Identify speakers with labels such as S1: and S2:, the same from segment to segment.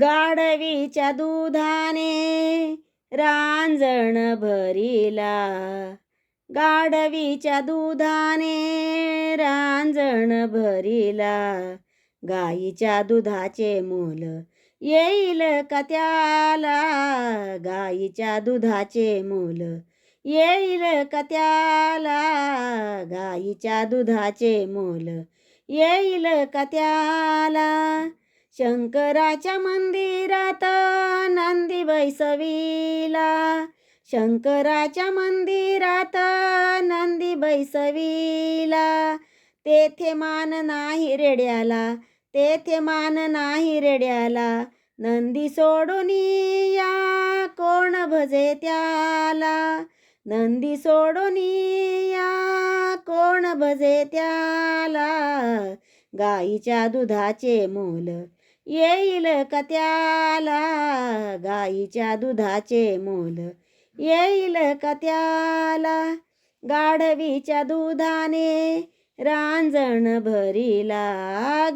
S1: गाढवीच्या दुधाने रांजण भरिला. गाढवीच्या दुधाने रांजण भरिला. गाईच्या दुधाचे मोल येईल का त्याला? गाईच्या दुधाचे मोल येईल का त्याला? गाईच्या दुधाचे मोल येईल का त्याला? शंकराच्या मंदिरात नंदी बैसवीला. शंकराच्या मंदिरात नंदी बैसवीला. तेथे मान नाही रेड्याला तेथे मान नाही रेड्याला. नंदी सोडून या कोण भजे त्याला? नंदी सोडून या कोण भजे त्याला? गाईच्या दुधाचे मोल येईल का त्याला गाईच्या दुधाचे मोल. येईल का त्याला गाढवीच्या दुधाने रांजण भरिला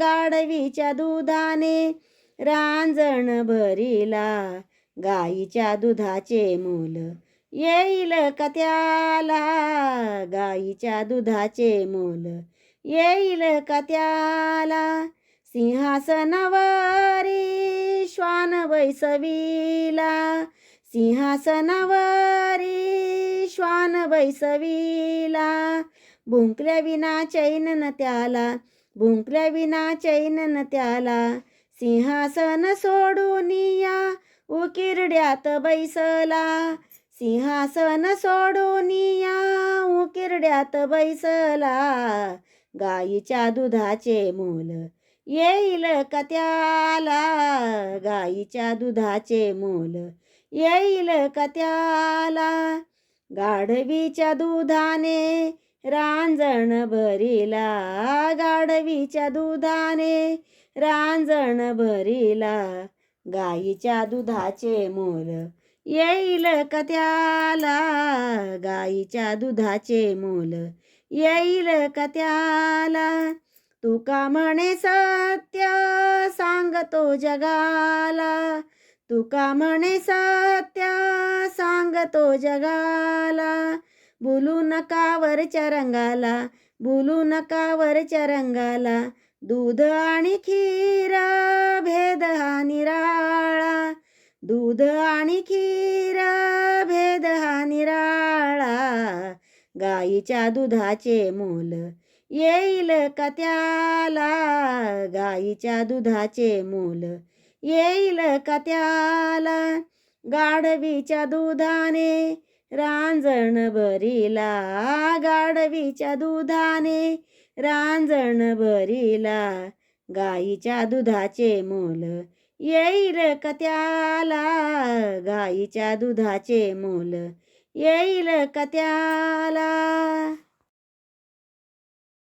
S1: गाढवीच्या दुधाने रांजण भरिला गाईच्या दुधाचे मोल. येईल का त्याला गाईच्या दुधाचे मोल. येईल का त्याला सिंहासनावरी श्वान बैसविला. सिंहासनावरी श्वान बैसविला. भुंकल्या विना चैन न त्याला भुंकल्या विना चैन न त्याला. सिंहासन सोडून या उकिरड्यात बैसला. सिंहासन सोडून या उकिरड्यात बैसला. गाईच्या दुधाचे मोल येईल का त्याला गाईच्या दुधाचे मोल. येईल का त्याला गाढवीच्या दुधाने रांजण भरिला. गाढवीच्या दुधाने रांजण भरिला. गाईच्या दुधाचे मोल. येईल का त्याला गाईच्या दुधाचे मोल. येईल का त्याला तुका म्हणे सत्य सांगतो जगाला? तुका म्हणे सत्य सांगतो जगाला? बोलू नका वरच्या रंगाला बोलू नका वरच्या रंगाला. दूध आणि खीर भेद हा निराळा. दूध आणि खीर भेद हा निराळा. गाईच्या दुधाचे मोल येईल का त्याला गाईच्या दुधाचे मोल. येईल का त्याला गाढवीच्या दुधाने रांजण भरिला गाढवीच्या दुधाने रांजण भरिला गाईच्या दुधाचे मोल. येईल का त्याला गाईच्या दुधाचे मोल. येईल का त्याला